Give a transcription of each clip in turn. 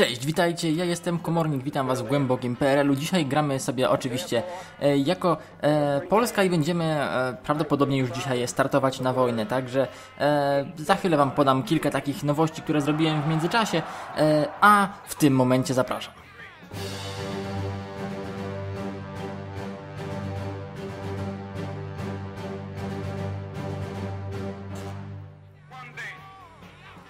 Cześć, witajcie, ja jestem Komornik, witam was w głębokim PRL-u. Dzisiaj gramy sobie oczywiście e, jako e, Polska i będziemy e, prawdopodobnie już dzisiaj startować na wojnę, także e, za chwilę wam podam kilka takich nowości, które zrobiłem w międzyczasie, e, a w tym momencie zapraszam.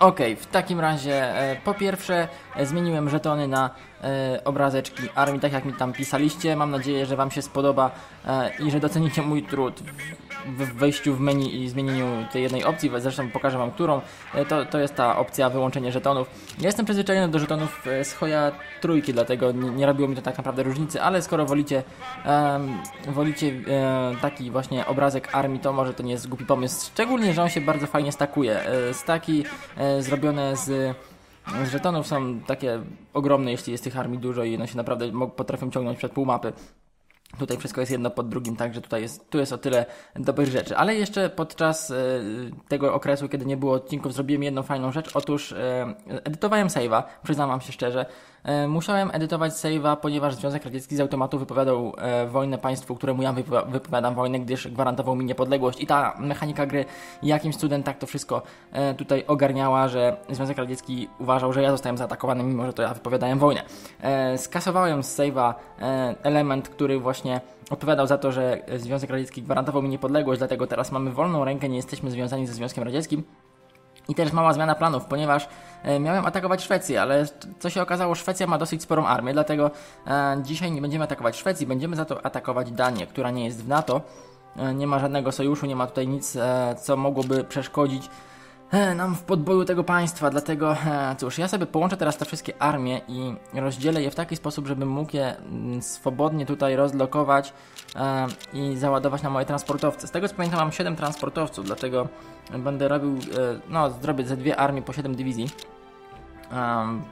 Okej, w takim razie e, po pierwsze e, zmieniłem żetony na e, obrazeczki armii, tak jak mi tam pisaliście. Mam nadzieję, że Wam się spodoba i że docenicie mój trud w, wejściu w menu i zmienieniu tej jednej opcji. Zresztą pokażę Wam którą. E, to, to jest ta opcja wyłączenie żetonów. Ja jestem przyzwyczajony do żetonów e, z Hoja trójki, dlatego nie, nie robiło mi to tak naprawdę różnicy, ale skoro wolicie, em, wolicie e, taki właśnie obrazek armii, to może to nie jest głupi pomysł. Szczególnie, że on się bardzo fajnie stakuje. Staki zrobione z, z żetonów są takie ogromne, jeśli jest tych armii dużo i one się naprawdę potrafią ciągnąć przed pół mapy. Tutaj wszystko jest jedno pod drugim, także tutaj jest, tu jest o tyle dobrych rzeczy. Ale jeszcze podczas e, tego okresu, kiedy nie było odcinków, zrobiłem jedną fajną rzecz. Otóż e, edytowałem save'a, przyznam wam się szczerze. E, musiałem edytować save'a, ponieważ Związek Radziecki z automatu wypowiadał wojnę państwu, któremu ja wypowi- wypowiadam wojnę, gdyż gwarantował mi niepodległość. I ta mechanika gry jakimś cudem tak to wszystko tutaj ogarniała, że Związek Radziecki uważał, że ja zostałem zaatakowany, mimo że to ja wypowiadałem wojnę. Skasowałem z save'a element, który właśnie odpowiadał za to, że Związek Radziecki gwarantował mi niepodległość, dlatego teraz mamy wolną rękę, nie jesteśmy związani ze Związkiem Radzieckim. I też mała zmiana planów, ponieważ e, miałem atakować Szwecję, ale co się okazało, Szwecja ma dosyć sporą armię, dlatego e, dzisiaj nie będziemy atakować Szwecji, będziemy za to atakować Danię, która nie jest w NATO. E, nie ma żadnego sojuszu, nie ma tutaj nic, co mogłoby przeszkodzić nam w podboju tego państwa, dlatego e, cóż, ja sobie połączę teraz te wszystkie armie i rozdzielę je w taki sposób, żebym mógł je mm, swobodnie tutaj rozlokować e, i załadować na moje transportowce. Z tego co pamiętam mam 7 transportowców, dlatego będę robił, e, no zrobię ze dwie armie po 7 dywizji.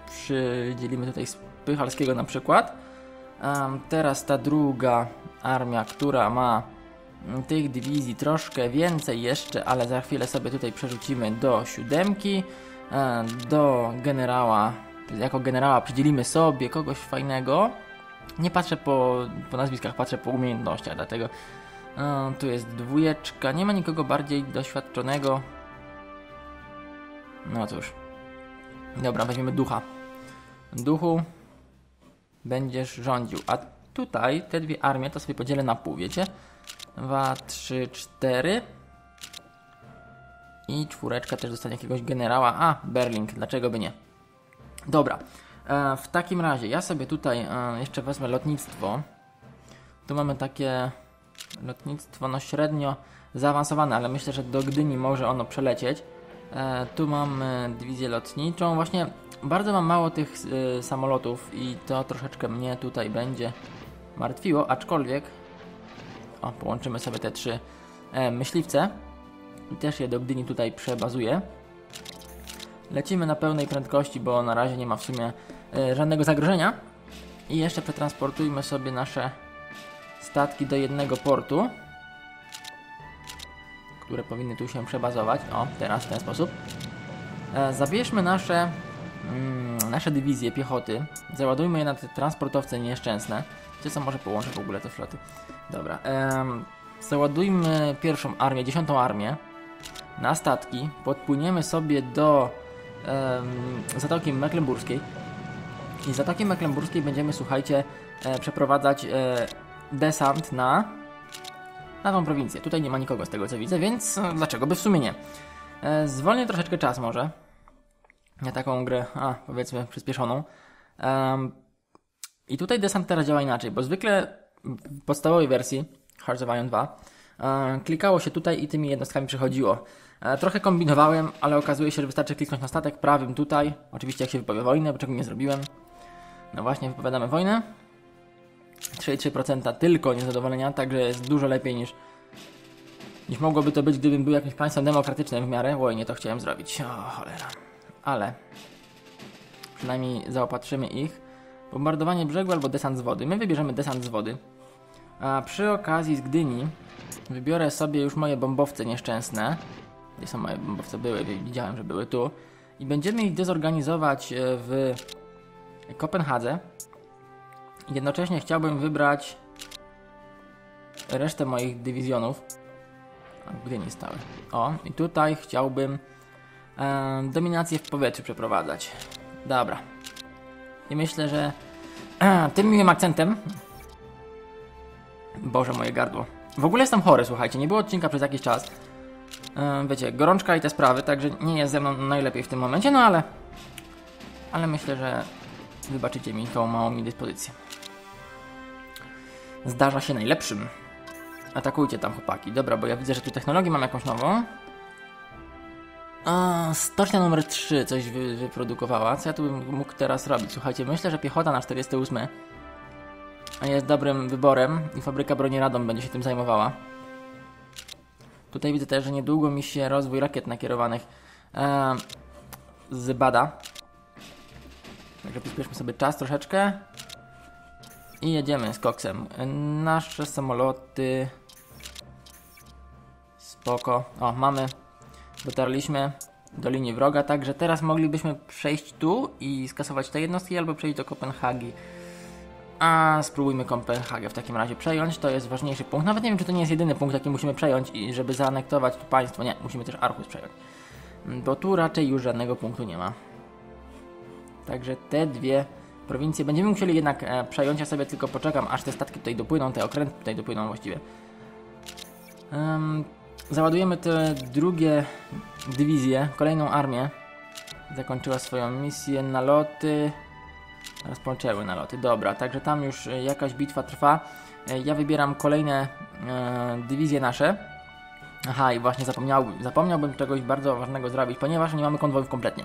Przydzielimy tutaj Spychalskiego na przykład. Teraz ta druga armia, która ma tych dywizji troszkę więcej jeszcze, ale za chwilę sobie tutaj przerzucimy do siódemki. E, do generała, jako generała przydzielimy sobie kogoś fajnego. Nie patrzę po, po nazwiskach, patrzę po umiejętnościach, dlatego e, tu jest dwójeczka. Nie ma nikogo bardziej doświadczonego. No cóż. Dobra, weźmiemy ducha. Duchu będziesz rządził. A tutaj te dwie armie to sobie podzielę na pół, wiecie? Dwa, trzy, cztery. I czwóreczka też dostanie jakiegoś generała. A, Berling, dlaczego by nie? Dobra. E, w takim razie ja sobie tutaj e, jeszcze wezmę lotnictwo. Tu mamy takie lotnictwo no średnio zaawansowane, ale myślę, że do Gdyni może ono przelecieć. E, tu mamy dywizję lotniczą. Właśnie bardzo mam mało tych e, samolotów i to troszeczkę mnie tutaj będzie martwiło, aczkolwiek o, połączymy sobie te trzy e, myśliwce i też je do Gdyni tutaj przebazuję. Lecimy na pełnej prędkości, bo na razie nie ma w sumie e, żadnego zagrożenia. I jeszcze przetransportujmy sobie nasze statki do jednego portu, które powinny tu się przebazować. O, teraz w ten sposób. E, zabierzmy nasze, mm, nasze dywizje piechoty, załadujmy je na te transportowce nieszczęsne. Czy co może połączę w ogóle te floty? Dobra. em, załadujmy pierwszą armię, dziesiątą armię na statki, podpłyniemy sobie do em, Zatoki Mecklenburskiej i z Zatoki Mecklenburskiej będziemy, słuchajcie, e, przeprowadzać e, desant na na tą prowincję. Tutaj nie ma nikogo z tego co widzę, więc e, dlaczego by w sumie nie? E, zwolnię troszeczkę czas może na taką grę, a powiedzmy przyspieszoną. I tutaj desant teraz działa inaczej, bo zwykle w podstawowej wersji Hearts of Iron 2 e, klikało się tutaj i tymi jednostkami przechodziło. E, trochę kombinowałem, ale okazuje się, że wystarczy kliknąć na statek prawym tutaj. Oczywiście jak się wypowie wojnę, bo czego nie zrobiłem. No właśnie, wypowiadamy wojnę. 3,3% tylko niezadowolenia, także jest dużo lepiej niż niż mogłoby to być, gdybym był jakimś państwem demokratycznym w miarę. Oj, nie to chciałem zrobić. O, cholera. Ale przynajmniej zaopatrzymy ich. Bombardowanie brzegu albo desant z wody. My wybierzemy desant z wody. A przy okazji z Gdyni wybiorę sobie już moje bombowce nieszczęsne. Gdzie są moje bombowce? Były, widziałem, że były tu. I będziemy ich dezorganizować e, w Kopenhadze. Jednocześnie chciałbym wybrać resztę moich dywizjonów. Gdzie nie stały? O, i tutaj chciałbym e, dominację w powietrzu przeprowadzać. Dobra. I myślę, że tym miłym akcentem. Boże, moje gardło. W ogóle jestem chory, słuchajcie. Nie było odcinka przez jakiś czas. E, wiecie, gorączka i te sprawy, także nie jest ze mną najlepiej w tym momencie, no ale. Ale myślę, że wybaczycie mi tą małą mi dyspozycję. Zdarza się najlepszym. Atakujcie tam chłopaki. Dobra, bo ja widzę, że tu technologię mam jakąś nową. A, stocznia numer 3 coś wy, wyprodukowała. Co ja tu bym mógł teraz robić? Słuchajcie, myślę, że piechota na 48 jest dobrym wyborem i fabryka broni Radom będzie się tym zajmowała. Tutaj widzę też, że niedługo mi się rozwój rakiet nakierowanych e, zbada. Także przyspieszmy sobie czas troszeczkę. I jedziemy z koksem. Nasze samoloty. Spoko. O, mamy. Dotarliśmy do linii wroga, także teraz moglibyśmy przejść tu i skasować te jednostki, albo przejść do Kopenhagi. A spróbujmy Kopenhagę w takim razie przejąć, to jest ważniejszy punkt. Nawet nie wiem, czy to nie jest jedyny punkt, jaki musimy przejąć, i żeby zaanektować tu państwo. Nie, musimy też Archus przejąć. Bo tu raczej już żadnego punktu nie ma. Także te dwie prowincje będziemy musieli jednak e, przejąć. Ja sobie tylko poczekam, aż te statki tutaj dopłyną, te okręty tutaj dopłyną właściwie. Um, załadujemy te drugie dywizje, kolejną armię. Zakończyła swoją misję, naloty. Rozpoczęły naloty, dobra, także tam już e, jakaś bitwa trwa. E, ja wybieram kolejne e, dywizje nasze. Aha, i właśnie zapomniałbym, zapomniałbym czegoś bardzo ważnego zrobić, ponieważ nie mamy konwojów kompletnie.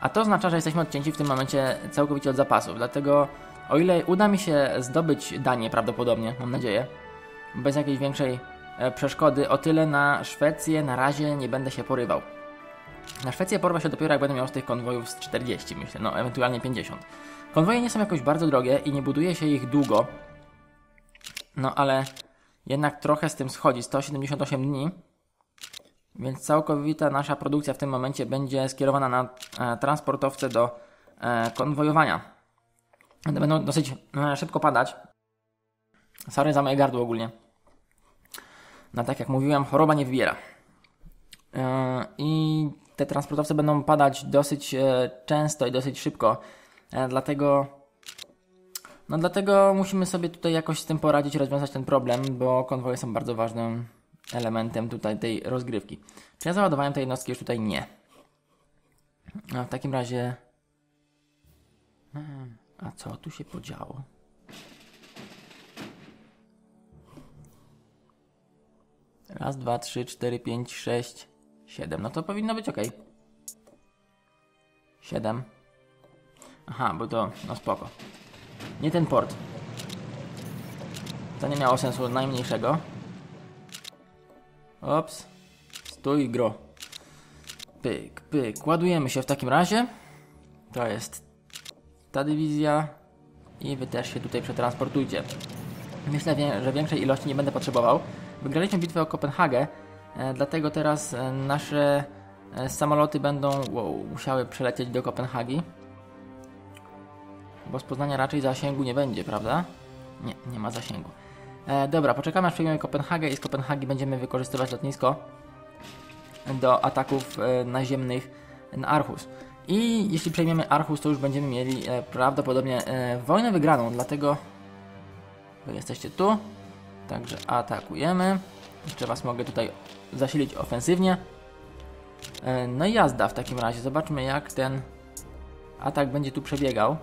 A to oznacza, że jesteśmy odcięci w tym momencie całkowicie od zapasów. Dlatego, o ile uda mi się zdobyć Danię prawdopodobnie, mam nadzieję, bez jakiejś większej przeszkody, o tyle na Szwecję na razie nie będę się porywał. Na Szwecję porwa się dopiero jak będę miał z tych konwojów z 40, myślę, no ewentualnie 50. Konwoje nie są jakoś bardzo drogie i nie buduje się ich długo. No ale jednak trochę z tym schodzi. 178 dni więc całkowita nasza produkcja w tym momencie będzie skierowana na e, transportowce do e, konwojowania. Będą dosyć e, szybko padać. Sorry za moje gardło ogólnie. No tak jak mówiłem, choroba nie wybiera. E, I te transportowce będą padać dosyć e, często i dosyć szybko. E, dlatego no dlatego musimy sobie tutaj jakoś z tym poradzić, rozwiązać ten problem, bo konwoje są bardzo ważnym elementem tutaj tej rozgrywki. Czy ja załadowałem te jednostki już tutaj? Nie. A w takim razie... Hmm, a co tu się podziało? Raz, dwa, trzy, cztery, pięć, sześć, siedem. No to powinno być ok. Siedem. Aha, bo to... No spoko. Nie ten port. To nie miało sensu najmniejszego. Ops. Stój gro. Pyk, pyk. Ładujemy się w takim razie. To jest ta dywizja. I wy też się tutaj przetransportujcie. Myślę, że większej ilości nie będę potrzebował. Wygraliśmy bitwę o Kopenhagę, e, dlatego teraz e, nasze e, samoloty będą wow, musiały przelecieć do Kopenhagi. Bo z Poznania raczej zasięgu nie będzie, prawda? Nie, nie ma zasięgu. E, dobra, poczekamy aż przejmiemy Kopenhagę i z Kopenhagi będziemy wykorzystywać lotnisko do ataków e, naziemnych na Archus. I jeśli przejmiemy Archus, to już będziemy mieli e, prawdopodobnie e, wojnę wygraną, dlatego wy jesteście tu, także atakujemy. Jeszcze Was mogę tutaj zasilić ofensywnie. E, no i jazda w takim razie. Zobaczmy jak ten atak będzie tu przebiegał.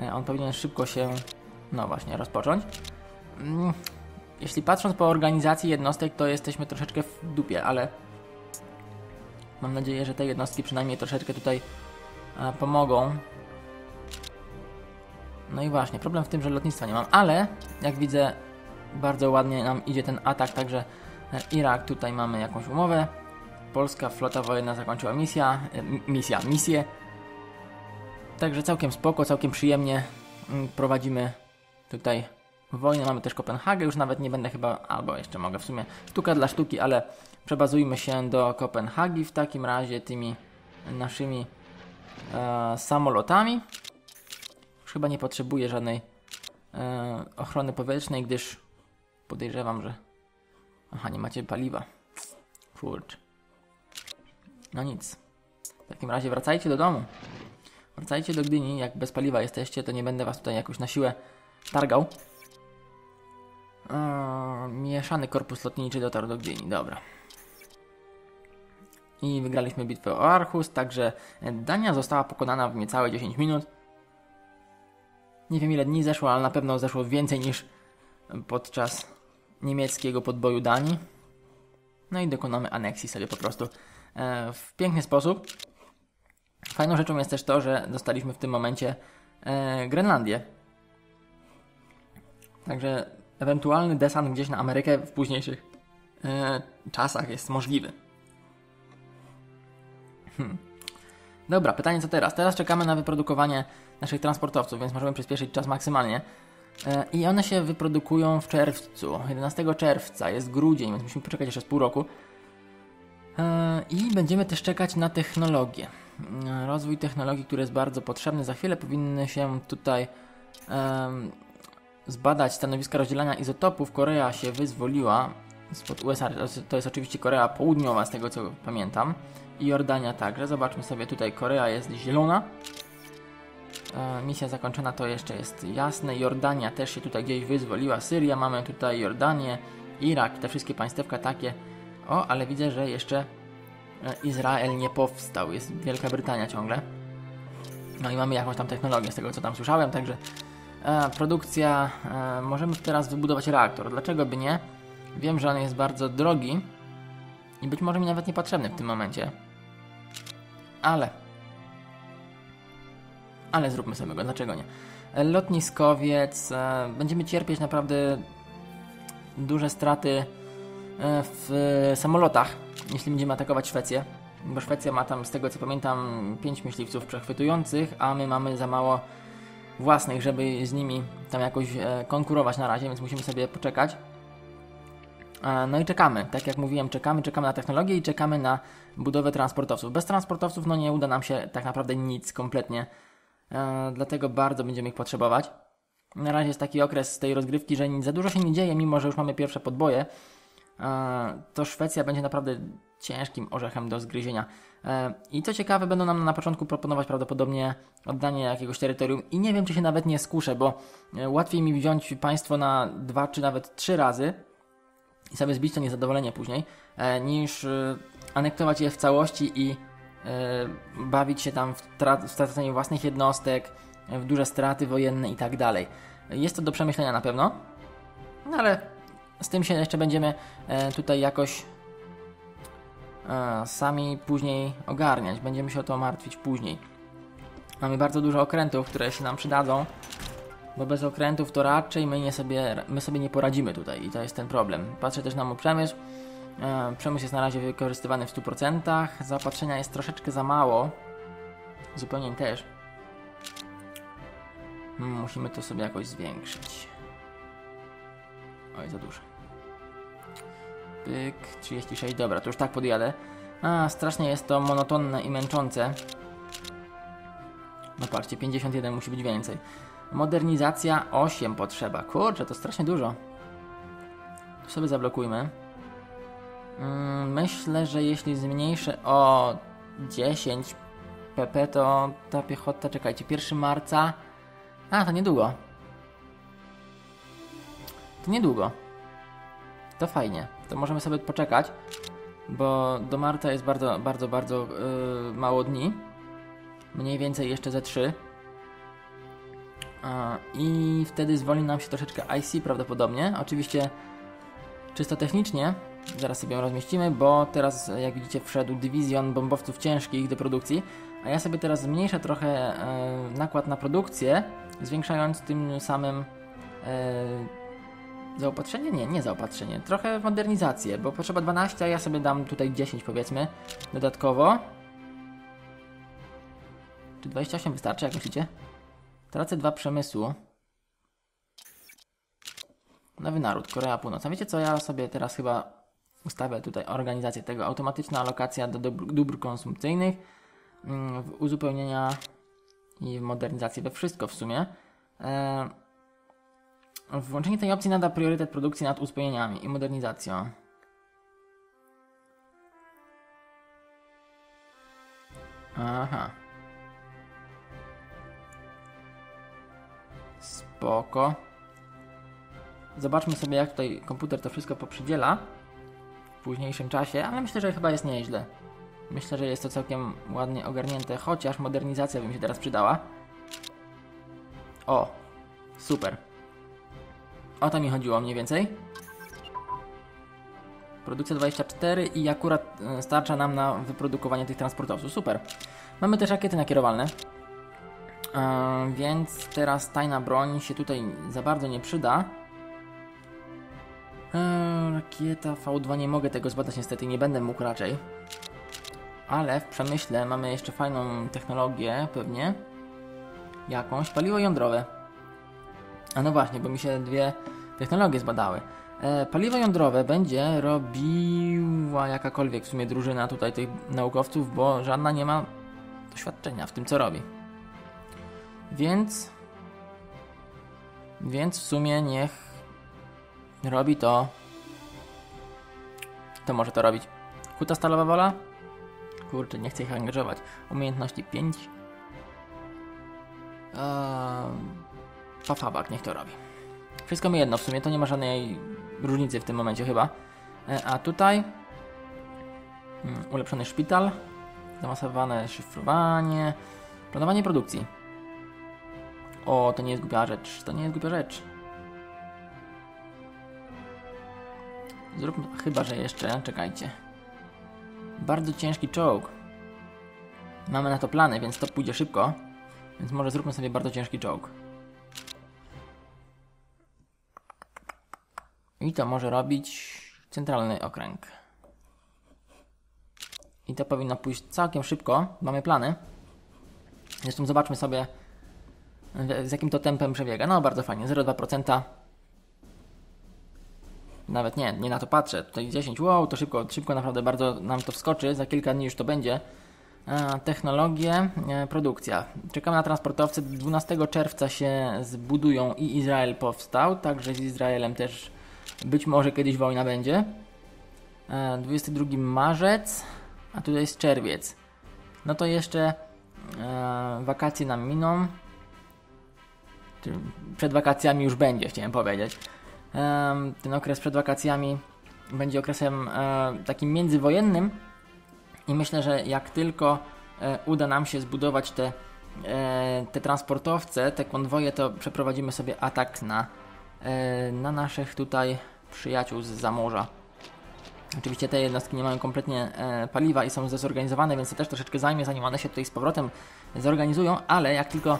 E, on powinien szybko się, no właśnie, rozpocząć. Mm, jeśli patrząc po organizacji jednostek, to jesteśmy troszeczkę w dupie, ale mam nadzieję, że te jednostki przynajmniej troszeczkę tutaj e, pomogą. No i właśnie, problem w tym, że lotnictwa nie mam, ale jak widzę, bardzo ładnie nam idzie ten atak, także e, Irak, tutaj mamy jakąś umowę. Polska flota wojenna zakończyła misja, e, misja, misję. Także całkiem spoko, całkiem przyjemnie mm, prowadzimy tutaj wojnę. Mamy też Kopenhagę, już nawet nie będę chyba, albo jeszcze mogę w sumie, sztuka dla sztuki, ale przebazujmy się do Kopenhagi w takim razie tymi naszymi e, samolotami. Już chyba nie potrzebuję żadnej e, ochrony powietrznej, gdyż podejrzewam, że... Aha, nie macie paliwa. Kurcz. No nic. W takim razie wracajcie do domu. Wracajcie do Gdyni. Jak bez paliwa jesteście, to nie będę was tutaj jakoś na siłę targał. Mieszany korpus lotniczy dotarł do Gdyni. Dobra. I wygraliśmy bitwę o Archus, także Dania została pokonana w niecałe 10 minut. Nie wiem ile dni zeszło, ale na pewno zeszło więcej niż podczas niemieckiego podboju Danii. No i dokonamy aneksji sobie po prostu e, w piękny sposób. Fajną rzeczą jest też to, że dostaliśmy w tym momencie e, Grenlandię. Także ewentualny desant gdzieś na Amerykę w późniejszych e, czasach jest możliwy. Hmm. Dobra, pytanie co teraz? Teraz czekamy na wyprodukowanie naszych transportowców, więc możemy przyspieszyć czas maksymalnie. E, I one się wyprodukują w czerwcu. 11 czerwca jest grudzień, więc musimy poczekać jeszcze z pół roku. E, I będziemy też czekać na technologię. E, rozwój technologii, który jest bardzo potrzebny. Za chwilę powinny się tutaj zbadać stanowiska rozdzielania izotopów. Korea się wyzwoliła spod USA. To jest oczywiście Korea Południowa, z tego co pamiętam. I Jordania także. Zobaczmy sobie tutaj. Korea jest zielona. Misja zakończona to jeszcze jest jasne. Jordania też się tutaj gdzieś wyzwoliła. Syria mamy tutaj Jordanię, Irak, te wszystkie państewka takie. O, ale widzę, że jeszcze e, Izrael nie powstał. Jest Wielka Brytania ciągle. No i mamy jakąś tam technologię z tego co tam słyszałem, także e, produkcja. E, możemy teraz wybudować reaktor. Dlaczego by nie? Wiem, że on jest bardzo drogi i być może mi nawet niepotrzebny w tym momencie. Ale ale zróbmy sobie go, dlaczego nie? Lotniskowiec, e, będziemy cierpieć naprawdę duże straty e, w samolotach, jeśli będziemy atakować Szwecję, bo Szwecja ma tam, z tego co pamiętam, 5 myśliwców przechwytujących, a my mamy za mało własnych, żeby z nimi tam jakoś e, konkurować na razie, więc musimy sobie poczekać. No i czekamy, tak jak mówiłem, czekamy, czekamy na technologię i czekamy na budowę transportowców. Bez transportowców no nie uda nam się tak naprawdę nic kompletnie dlatego bardzo będziemy ich potrzebować. Na razie jest taki okres tej rozgrywki, że za dużo się nie dzieje, mimo że już mamy pierwsze podboje. E, to Szwecja będzie naprawdę ciężkim orzechem do zgryzienia. E, I co ciekawe, będą nam na początku proponować prawdopodobnie oddanie jakiegoś terytorium i nie wiem, czy się nawet nie skuszę, bo łatwiej mi wziąć państwo na dwa czy nawet trzy razy i sobie zbić to niezadowolenie później, niż anektować je w całości i E, bawić się tam w, straceniu własnych jednostek, w duże straty wojenne i tak dalej. Jest to do przemyślenia na pewno, no ale z tym się jeszcze będziemy e, tutaj jakoś e, sami później ogarniać. Będziemy się o to martwić później. Mamy bardzo dużo okrętów, które się nam przydadzą, bo bez okrętów to raczej my, nie sobie, my sobie nie poradzimy tutaj i to jest ten problem. Patrzę też na mój przemysł. E, przemysł jest na razie wykorzystywany w 100%. Zaopatrzenia jest troszeczkę za mało. Zupełnie też. Hmm, musimy to sobie jakoś zwiększyć. Oj, za dużo. Pyk, 36, dobra, to już tak podjadę. A, strasznie jest to monotonne i męczące. No patrzcie, 51 musi być więcej. Modernizacja 8 potrzeba. Kurczę, to strasznie dużo. To sobie zablokujmy. Mm, myślę, że jeśli zmniejszę o 10 pp, to ta piechota, czekajcie, 1 marca. A, to niedługo. To niedługo. To fajnie. To możemy sobie poczekać, bo do marca jest bardzo, bardzo, bardzo yy, mało dni. Mniej więcej jeszcze ze 3. I wtedy zwolni nam się troszeczkę IC prawdopodobnie. Oczywiście czysto technicznie Zaraz sobie ją rozmieścimy, bo teraz, jak widzicie, wszedł dywizjon bombowców ciężkich do produkcji, a ja sobie teraz zmniejszę trochę e, nakład na produkcję, zwiększając tym samym e, zaopatrzenie? Nie, nie zaopatrzenie, trochę modernizację, bo potrzeba 12, a ja sobie dam tutaj 10 powiedzmy dodatkowo. Czy 28 wystarczy, jak myślicie? Tracę dwa przemysłu. Nowy naród, Korea Północna. Wiecie co, ja sobie teraz chyba ustawia tutaj organizację tego. Automatyczna alokacja do dóbr, dóbr konsumpcyjnych, mm, uzupełnienia i w modernizację, we wszystko w sumie. E, włączenie tej opcji nada priorytet produkcji nad uspojeniami i modernizacją. Aha. Spoko. Zobaczmy sobie, jak tutaj komputer to wszystko poprzydziela w późniejszym czasie, ale myślę, że chyba jest nieźle. Myślę, że jest to całkiem ładnie ogarnięte, chociaż modernizacja by mi się teraz przydała. O, super. O to mi chodziło mniej więcej. Produkcja 24 i akurat e, starcza nam na wyprodukowanie tych transportowców. Super. Mamy też rakiety nakierowalne. Yy, więc teraz tajna broń się tutaj za bardzo nie przyda. Rakieta V2 nie mogę tego zbadać niestety, nie będę mógł raczej. Ale w przemyśle mamy jeszcze fajną technologię pewnie. Jakąś. Paliwo jądrowe. A no właśnie, bo mi się dwie technologie zbadały. E, paliwo jądrowe będzie robiła jakakolwiek w sumie drużyna tutaj tych naukowców, bo żadna nie ma doświadczenia w tym, co robi. Więc. Więc w sumie niech robi to. To może to robić. Huta stalowa wola? Kurczę, nie chcę ich angażować. Umiejętności 5. Eee, Fafabak, niech to robi. Wszystko mi jedno, w sumie to nie ma żadnej różnicy w tym momencie chyba. E, a tutaj mm, ulepszony szpital, zaawansowane szyfrowanie, planowanie produkcji. O, to nie jest głupia rzecz, to nie jest głupia rzecz. Zróbmy, chyba że jeszcze, czekajcie. Bardzo ciężki czołg. Mamy na to plany, więc to pójdzie szybko. Więc może zróbmy sobie bardzo ciężki czołg. I to może robić centralny okręg. I to powinno pójść całkiem szybko. Mamy plany. Zresztą zobaczmy sobie, z jakim to tempem przebiega. No, bardzo fajnie. 0,2%. Nawet nie, nie na to patrzę. Tutaj 10, wow, to szybko, szybko naprawdę bardzo nam to wskoczy. Za kilka dni już to będzie. E, technologie, e, produkcja. Czekamy na transportowce. 12 czerwca się zbudują i Izrael powstał, także z Izraelem też być może kiedyś wojna będzie. E, 22 marzec, a tutaj jest czerwiec. No to jeszcze e, wakacje nam miną. Przed wakacjami już będzie, chciałem powiedzieć. Ten okres przed wakacjami będzie okresem e, takim międzywojennym i myślę, że jak tylko e, uda nam się zbudować te, e, te transportowce, te konwoje, to przeprowadzimy sobie atak na, na naszych tutaj przyjaciół z zamorza. Oczywiście te jednostki nie mają kompletnie paliwa i są zdezorganizowane, więc to też troszeczkę zajmie, zanim one się tutaj z powrotem zorganizują, ale jak tylko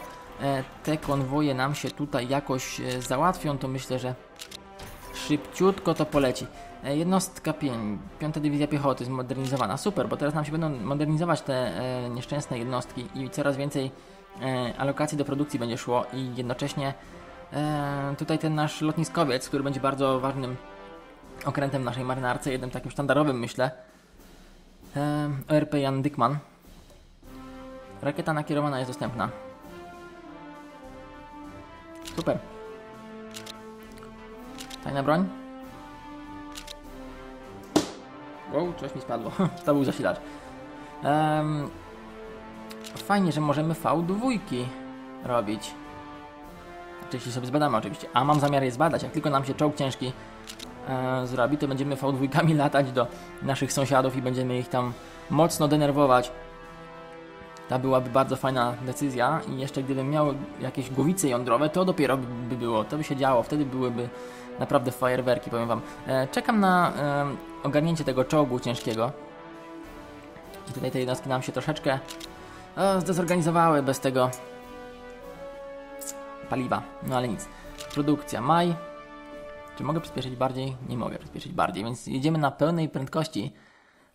te konwoje nam się tutaj jakoś załatwią, to myślę, że szybciutko to poleci. E, jednostka 5, 5 Dywizja Piechoty zmodernizowana, super, bo teraz nam się będą modernizować te e, nieszczęsne jednostki i coraz więcej e, alokacji do produkcji będzie szło i jednocześnie e, tutaj ten nasz lotniskowiec, który będzie bardzo ważnym okrętem naszej marynarce, jednym takim sztandarowym myślę. E, ORP Jan Dykman. Rakieta nakierowana jest dostępna. Super. Tajna broń. Wow, coś mi spadło. to był zasilacz. Um, fajnie, że możemy V2 robić. Znaczy, jeśli sobie zbadamy oczywiście. A mam zamiar je zbadać. Jak tylko nam się czołg ciężki e, zrobi, to będziemy V2 latać do naszych sąsiadów i będziemy ich tam mocno denerwować. To byłaby bardzo fajna decyzja i jeszcze gdybym miał jakieś głowice jądrowe, to dopiero by było, to by się działo, wtedy byłyby naprawdę fajerwerki, powiem Wam. E, czekam na e, ogarnięcie tego czołgu ciężkiego. I tutaj te jednostki nam się troszeczkę e, zdezorganizowały bez tego paliwa, no ale nic. Produkcja, maj. Czy mogę przyspieszyć bardziej? Nie mogę przyspieszyć bardziej, więc jedziemy na pełnej prędkości.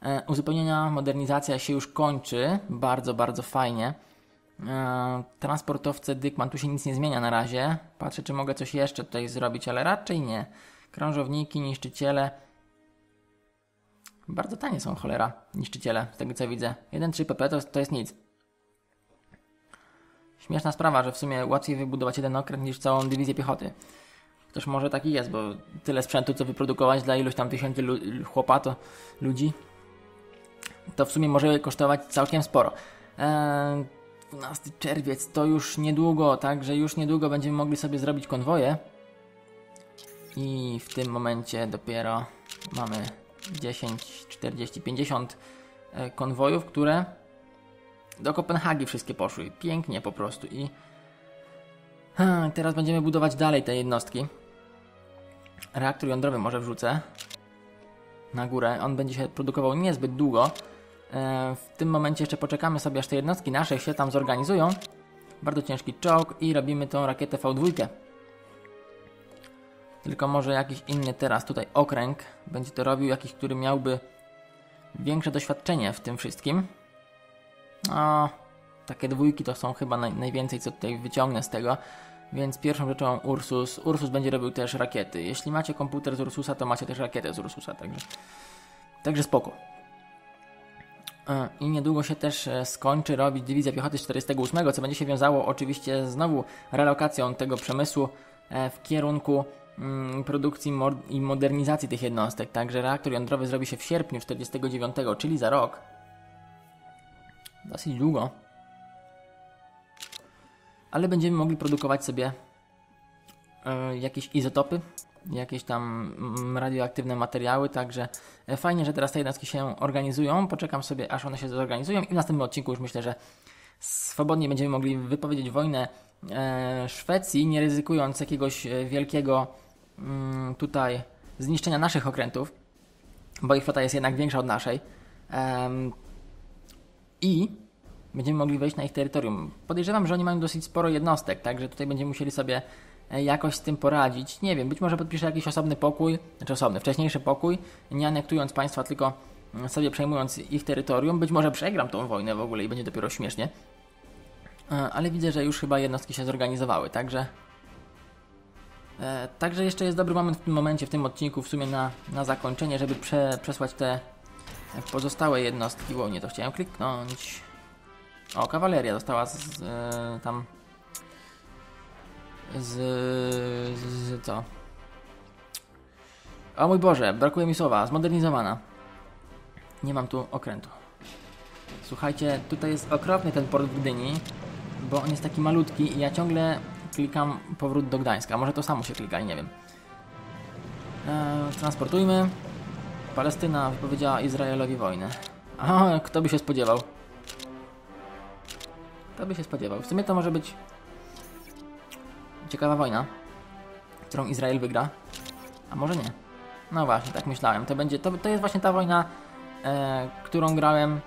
E, uzupełnienia, modernizacja się już kończy. Bardzo, bardzo fajnie. E, transportowce Dykman, tu się nic nie zmienia na razie. Patrzę, czy mogę coś jeszcze tutaj zrobić, ale raczej nie. Krążowniki, niszczyciele. Bardzo tanie są cholera, niszczyciele, z tego co widzę. 1,3 pp to, to jest nic. Śmieszna sprawa, że w sumie łatwiej wybudować jeden okręt niż całą dywizję piechoty. Też może taki jest, bo tyle sprzętu, co wyprodukować dla iluś tam tysięcy lu- ludzi, to w sumie może kosztować całkiem sporo. Eee, 12 czerwiec to już niedługo, także już niedługo będziemy mogli sobie zrobić konwoje. I w tym momencie dopiero mamy 10, 40, 50 konwojów, które do Kopenhagi wszystkie poszły. Pięknie po prostu. I ha, teraz będziemy budować dalej te jednostki. Reaktor jądrowy może wrzucę na górę. On będzie się produkował niezbyt długo. E, w tym momencie jeszcze poczekamy sobie, aż te jednostki nasze się tam zorganizują. Bardzo ciężki czołg i robimy tą rakietę V2. Tylko może jakiś inny teraz tutaj okręg będzie to robił, jakiś, który miałby większe doświadczenie w tym wszystkim. No, takie dwójki to są chyba naj, najwięcej, co tutaj wyciągnę z tego. Więc pierwszą rzeczą Ursus. Ursus będzie robił też rakiety. Jeśli macie komputer z Ursusa, to macie też rakietę z Ursusa, także, także spoko. E, I niedługo się też e, skończy robić dywizja piechoty 48, co będzie się wiązało oczywiście znowu relokacją tego przemysłu e, w kierunku mm, produkcji i modernizacji tych jednostek. Także reaktor jądrowy zrobi się w sierpniu 49, czyli za rok. Dosyć długo. Ale będziemy mogli produkować sobie jakieś izotopy, jakieś tam mm, radioaktywne materiały, także e, fajnie, że teraz te jednostki się organizują. Poczekam sobie, aż one się zorganizują i w następnym odcinku już myślę, że swobodnie będziemy mogli wypowiedzieć wojnę e, Szwecji, nie ryzykując jakiegoś e, wielkiego mm, tutaj zniszczenia naszych okrętów, bo ich flota jest jednak większa od naszej. I będziemy mogli wejść na ich terytorium. Podejrzewam, że oni mają dosyć sporo jednostek, także tutaj będziemy musieli sobie jakoś z tym poradzić. Nie wiem, być może podpiszę jakiś osobny pokój, znaczy osobny, wcześniejszy pokój, nie anektując państwa, tylko mm, sobie przejmując ich terytorium. Być może przegram tą wojnę w ogóle i będzie dopiero śmiesznie. E, ale widzę, że już chyba jednostki się zorganizowały, także. E, także jeszcze jest dobry moment w tym momencie, w tym odcinku, w sumie na, na zakończenie, żeby prze, przesłać te pozostałe jednostki. Ło, nie to chciałem kliknąć. O, kawaleria została z, tam z, z, co? O mój Boże, brakuje mi słowa, zmodernizowana. Nie mam tu okrętu. Słuchajcie, tutaj jest okropny ten port w Gdyni, bo on jest taki malutki i ja ciągle klikam powrót do Gdańska. Może to samo się klika, nie wiem. Eee, transportujmy. Palestyna wypowiedziała Izraelowi wojnę. A, kto by się spodziewał? Kto by się spodziewał? W sumie to może być ciekawa wojna, którą Izrael wygra. A może nie? No właśnie, tak myślałem. To będzie, to, to jest właśnie ta wojna, e, którą grałem e,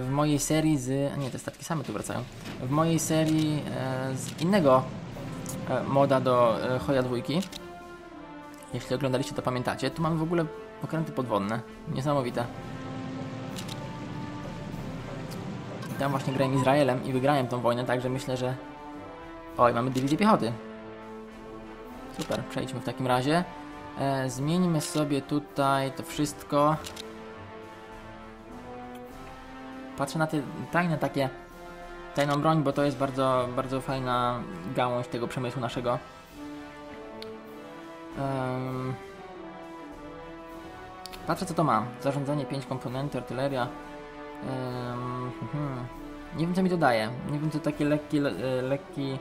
w mojej serii z... Nie, te statki same tu wracają. W mojej serii e, z innego e, moda do e, Hoja dwójki. Jeśli oglądaliście, to pamiętacie. Tu mamy w ogóle okręty podwodne. Niesamowite. I tam właśnie grałem Izraelem i wygrałem tą wojnę, także myślę, że Oj, mamy dywizję piechoty. Super, przejdźmy w takim razie. E, zmieńmy sobie tutaj to wszystko. Patrzę na te tajne takie tajną broń, bo to jest bardzo, bardzo fajna gałąź tego przemysłu naszego. Patrzę co to ma. Zarządzanie 5 komponenty, artyleria. Hmm. Nie wiem co mi to daje. Nie wiem co takie lekki, le, lekki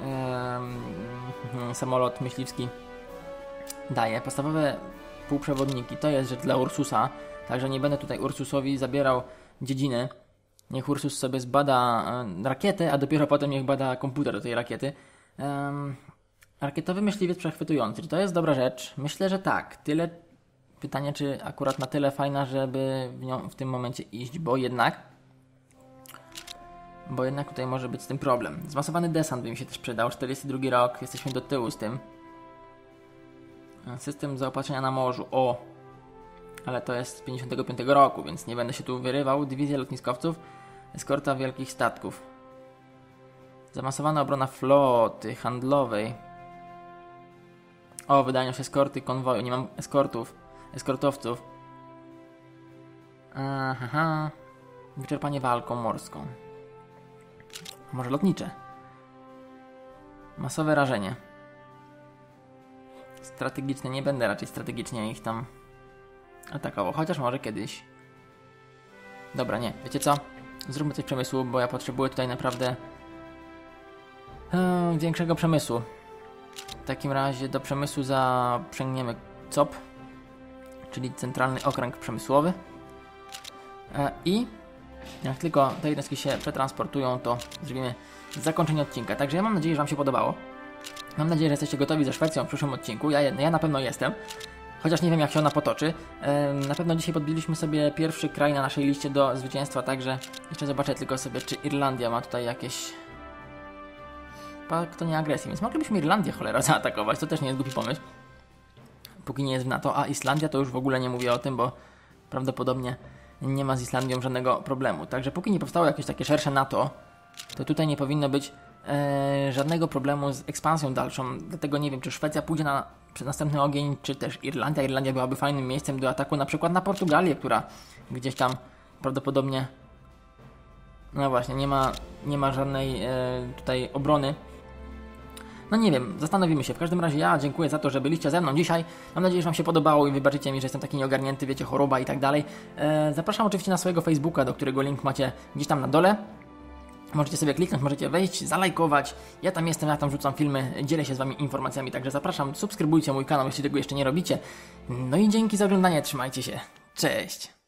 samolot myśliwski daje. Podstawowe półprzewodniki to jest rzecz dla Ursusa, także nie będę tutaj Ursusowi zabierał dziedziny. Niech Ursus sobie zbada rakietę, a dopiero potem niech bada komputer do tej rakiety. Rakietowy myśliwiec przechwytujący. Czy to jest dobra rzecz? Myślę, że tak. Tyle pytanie, czy akurat na tyle fajna, żeby w nią w tym momencie iść, bo jednak bo jednak tutaj może być z tym problem. Zmasowany desant by mi się też przydał, 42 rok, jesteśmy do tyłu z tym. System zaopatrzenia na morzu, o! Ale to jest z 55 roku, więc nie będę się tu wyrywał. Dywizja lotniskowców, eskorta wielkich statków. Zamasowana obrona floty handlowej. O, wydają się eskorty konwoju, nie mam eskortów, eskortowców. Aha, wyczerpanie walką morską. Może lotnicze. Masowe rażenie. Strategiczne, nie będę raczej strategicznie ich tam atakował, chociaż może kiedyś. Dobra, nie, wiecie co? Zróbmy coś przemysłu, bo ja potrzebuję tutaj naprawdę e, większego przemysłu. W takim razie do przemysłu zaprzęgniemy COP, czyli Centralny Okręg Przemysłowy. E, I jak tylko te jednostki się przetransportują, to zrobimy zakończenie odcinka. Także ja mam nadzieję, że Wam się podobało. Mam nadzieję, że jesteście gotowi ze Szwecją w przyszłym odcinku. Ja, ja na pewno jestem. Chociaż nie wiem, jak się ona potoczy. Na pewno dzisiaj podbiliśmy sobie pierwszy kraj na naszej liście do zwycięstwa, także jeszcze zobaczę tylko sobie, czy Irlandia ma tutaj jakieś... Pakt to nie agresji, więc moglibyśmy Irlandię cholera zaatakować, to też nie jest głupi pomysł. Póki nie jest w NATO, a Islandia to już w ogóle nie mówię o tym, bo prawdopodobnie nie ma z Islandią żadnego problemu. Także póki nie powstało jakieś takie szersze NATO, to tutaj nie powinno być e, żadnego problemu z ekspansją dalszą. Dlatego nie wiem, czy Szwecja pójdzie na następny ogień, czy też Irlandia. Irlandia byłaby fajnym miejscem do ataku, na przykład na Portugalię, która gdzieś tam prawdopodobnie. No właśnie, nie ma, nie ma żadnej e, tutaj obrony. No nie wiem, zastanowimy się. W każdym razie ja dziękuję za to, że byliście ze mną dzisiaj. Mam nadzieję, że Wam się podobało i wybaczycie mi, że jestem taki nieogarnięty, wiecie, choroba i tak dalej. E, zapraszam oczywiście na swojego Facebooka, do którego link macie gdzieś tam na dole. Możecie sobie kliknąć, możecie wejść, zalajkować. Ja tam jestem, ja tam rzucam filmy, dzielę się z Wami informacjami, także zapraszam, subskrybujcie mój kanał, jeśli tego jeszcze nie robicie. No i dzięki za oglądanie, trzymajcie się. Cześć!